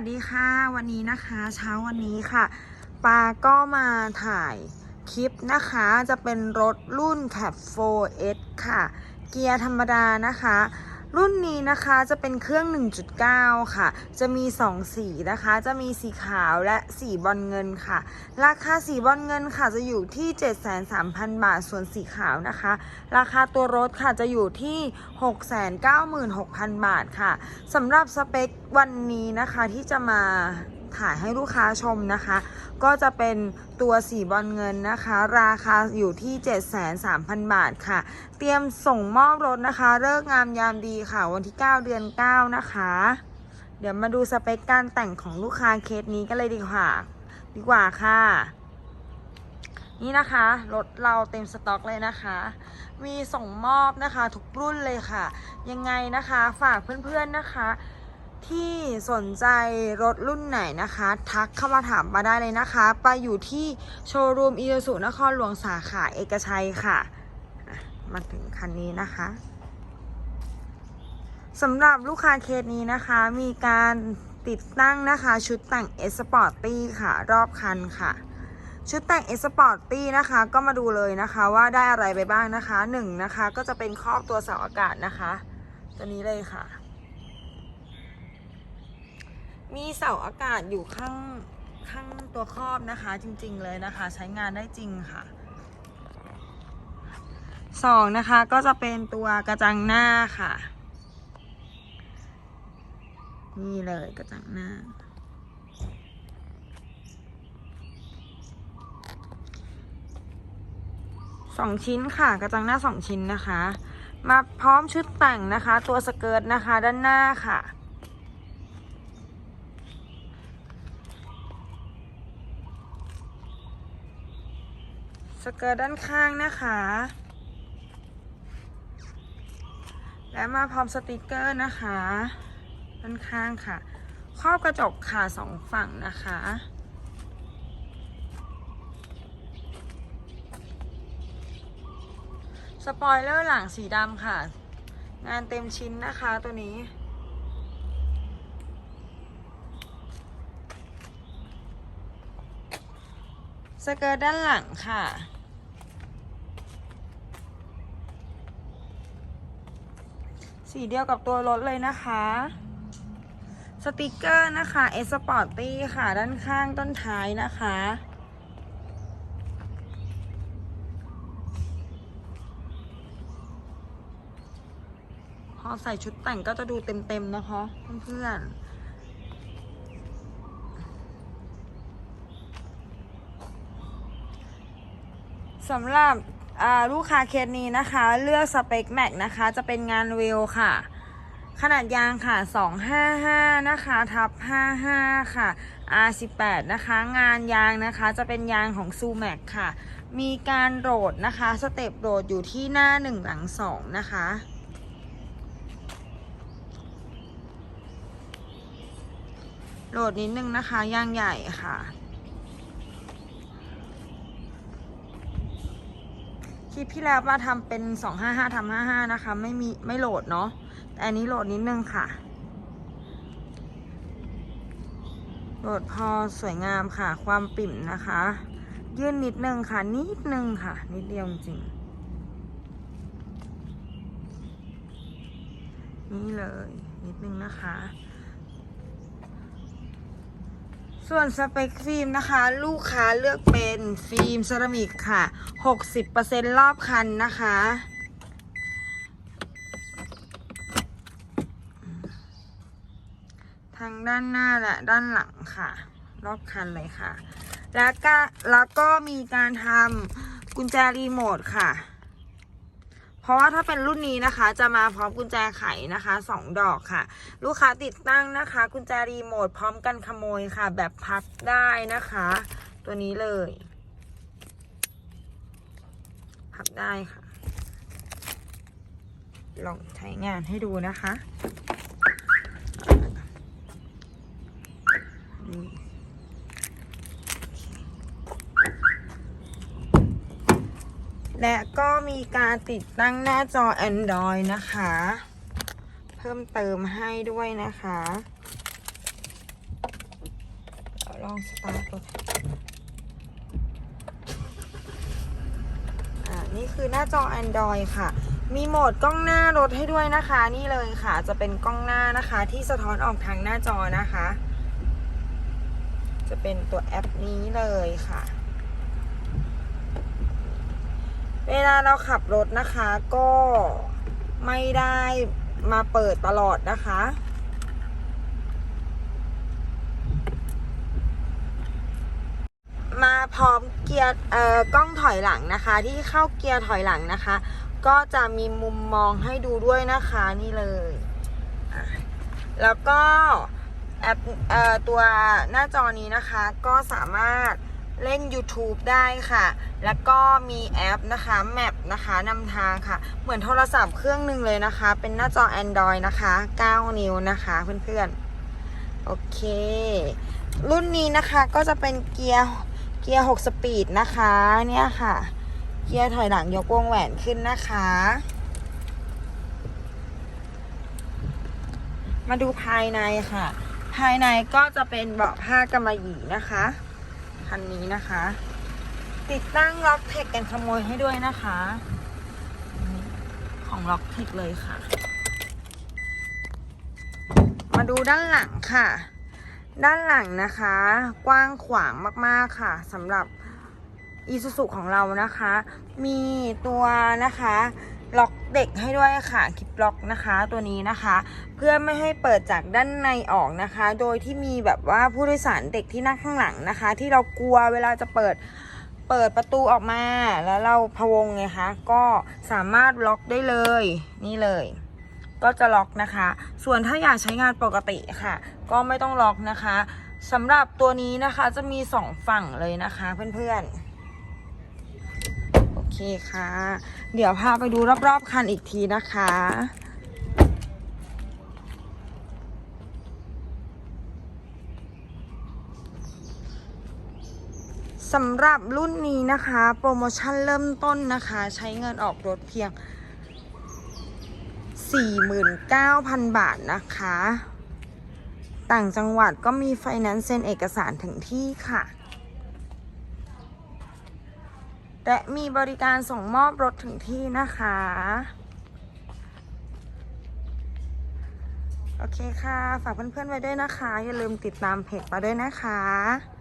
วัสดีค่ะ วันนี้นะคะเช้าวันนี้ค่ะปาก็มาถ่ายคลิปนะคะจะเป็นรถรุ่น Cap 4S ค่ะ เกียร์ธรรมดานะคะ รุ่นนี้นะคะจะเป็นเครื่อง 1.9 ค่ะ จะมี 2 สีนะคะ จะมีสีขาวและสีบอลเงินค่ะ ราคาสีบอลเงินค่ะจะอยู่ที่ 7,300 บาท ส่วนสีขาวนะคะ ราคาตัวรถค่ะจะอยู่ที่ 696,000 บาทค่ะสำหรับสเปควันนี้นะคะที่จะมา ถ่ายให้ลูกค้าชมนะคะ ก็จะเป็นตัวสีบอลเงินนะคะ ราคาอยู่ที่ 7,300 บาทค่ะ เตรียมส่งมอบรถนะคะเลิกงามยามดีค่ะ วันที่ 9 เดือน 9 นะคะ เดี๋ยวมาดูสเปคการแต่งของลูกค้าเคสนี้กันเลยดีกว่า ดีกว่าค่ะนี่นะคะรถเราเต็มสต็อกเลยนะคะ มีส่งมอบนะคะทุกรุ่นเลยค่ะ ยังไงนะคะฝากเพื่อนๆนะคะ ที่สนใจรถรุ่นไหนนะคะ ทักเข้ามาถามมาได้เลยนะคะ ไปอยู่ที่โชว์รูมอีซูนครหลวงสาขาเอกชัยค่ะมาถึงคันนี้นะคะสำหรับลูกค้าเคสนี้นะคะ มีการติดตั้งนะคะชุดแต่ง S Sporty ค่ะ รอบคันค่ะ ชุดแต่ง S Sporty นะคะ ก็มาดูเลยนะคะว่าได้อะไรไปบ้างนะคะหนึ่งนะคะ ก็จะเป็นครอบตัวเสาอากาศนะคะ ตัวนี้เลยค่ะ มีเสาอากาศอยู่ข้างข้างตัวครอบนะคะจริงๆเลยนะคะ ใช้งานได้จริงค่ะสองนะคะก็จะเป็นตัวกระจังหน้าค่ะ นี่เลยกระจังหน้า สองชิ้นค่ะกระจังหน้าสองชิ้นนะคะ มาพร้อมชุดแต่งนะคะ ตัวสเกิร์ตนะคะด้านหน้าค่ะ เกิร์ตด้านข้างนะคะ และมาพร้อมสติกเกอร์นะคะ ด้านข้างค่ะ ครอบกระจกค่ะสองฝั่งนะคะสปอยเลอร์หลังสีดำค่ะ งานเต็มชิ้นนะคะตัวนี้ สเกิร์ตด้านหลังค่ะ สีเดียวกับตัวรถเลยนะคะ สติกเกอร์นะคะเอสปอร์ตี้ค่ะด้านข้างต้นท้ายนะคะ พอใส่ชุดแต่งก็จะดูเต็ม ๆ นะคะเพื่อนๆสำหรับ ลูกค้าเคสนี้นะคะ เลือกสเปคแม็กนะคะ จะเป็นงานเวลค่ะ ขนาดยางค่ะ 255 นะคะ ทับ 55 ค่ะ R18 นะคะ งานยางนะคะ จะเป็นยางของซูแม็กค่ะ มีการโหลดนะคะ สเต็ปโหลดอยู่ที่หน้า 1 หลัง 2 นะคะโหลดนิดนึงนะคะยางใหญ่ค่ะ ลิปที่แล้วมาทำเป็น255ทำ55นะคะ ไม่มีไม่โหลดเนาะแต่อันนี้โหลดนิดนึงค่ะ โหลดพอสวยงามค่ะ ความปิ่มนะคะ ยื่นนิดนึงค่ะ นิดนึงค่ะ นิดเดียวจริง นี่เลย นิดนึงนะคะ ส่วนสเปคฟิล์มนะคะ ลูกค้าเลือกเป็นฟิล์มเซรามิกค่ะ 60%รอบคันนะคะ ทางด้านหน้าและด้านหลังค่ะ รอบคันเลยค่ะ แล้วก็แล้วก็มีการทำกุญแจรีโมทค่ะ ราะว่าถ้าเป็นรุ่นนี้นะคะ จะมาพร้อมกุญแจไขนะคะสองดอกค่ะ ลูกค้าติดตั้งนะคะ กุญแจรีโมทพร้อมกันขโมยค่ะ แบบพับได้นะคะ ตัวนี้เลย พับได้ค่ะ ลองใช้งานให้ดูนะคะ และก็มีการติดตั้งหน้าจอ Android นะคะ เพิ่มเติมให้ด้วยนะคะลองสตาร์ทอ่านี่คือหน้าจอ Android ค่ะ มีโหมดกล้องหน้ารถให้ด้วยนะคะ นี่เลยค่ะ จะเป็นกล้องหน้านะคะ ที่สะท้อนออกทางหน้าจอนะคะ จะเป็นตัวแอปนี้เลยค่ะ เวลาเราขับรถนะคะก็ไม่ได้มาเปิดตลอดนะคะ มาพร้อมเกียร์เอ่อกล้องถอยหลังนะคะ ที่เข้าเกียร์ถอยหลังนะคะ ก็จะมีมุมมองให้ดูด้วยนะคะนี่เลย แล้วก็แอปเอ่อตัวหน้าจอนี้นะคะก็สามารถ เล่น YouTube ได้ค่ะ แล้วก็มีแอปนะคะแมปนะคะนำทางค่ะ เหมือนโทรศัพท์เครื่องหนึ่งเลยนะคะ เป็นหน้าจอ Android นะคะ 9 นิ้วนะคะเพื่อนๆ โอเค รุ่นนี้นะคะก็จะเป็นเกียร์เกียร์ 6 สปีดนะคะเนี่ยค่ะ เกียร์ถอยหลังยกวงแหวนขึ้นนะคะ มาดูภายในค่ะ ภายในก็จะเป็นเบาะผ้ากำมะหยี่นะคะ คันนี้นะคะ ติดตั้งล็อกเทคกันขโมยให้ด้วยนะคะ ของล็อกเทคเลยค่ะ มาดูด้านหลังค่ะ ด้านหลังนะคะ กว้างขวางมากๆค่ะสำหรับอีซูซุของเรานะคะ มีตัวนะคะ ล็อกเด็กให้ด้วยค่ะคลิปล็อกนะคะตัวนี้นะคะ เพื่อไม่ให้เปิดจากด้านในออกนะคะ โดยที่มีแบบว่าผู้โดยสารเด็กที่นั่งข้างหลังนะคะ ที่เรากลัวเวลาจะเปิดเปิดประตูออกมาแล้วเราพะวงไงคะก็สามารถล็อกได้เลย นี่เลย ก็จะล็อกนะคะ ส่วนถ้าอยากใช้งานปกติค่ะ ก็ไม่ต้องล็อกนะคะสำหรับตัวนี้นะคะจะมีสองฝั่งเลยนะคะเพื่อนๆ เคค่ะ เดี๋ยวพาไปดูรอบๆคันอีกทีนะคะสำหรับรุ่นนี้นะคะ โปรโมชั่นเริ่มต้นนะคะ ใช้เงินออกรถเพียง 49,000 บาทนะคะ ต่างจังหวัดก็มีไฟแนนซ์เซ็นเอกสารถึงที่ค่ะ และมีบริการส่งมอบรถถึงที่นะคะ โอเคค่ะ ฝากเพื่อนๆไว้ด้วยนะคะ อย่าลืมติดตามเพจมาด้วยนะคะ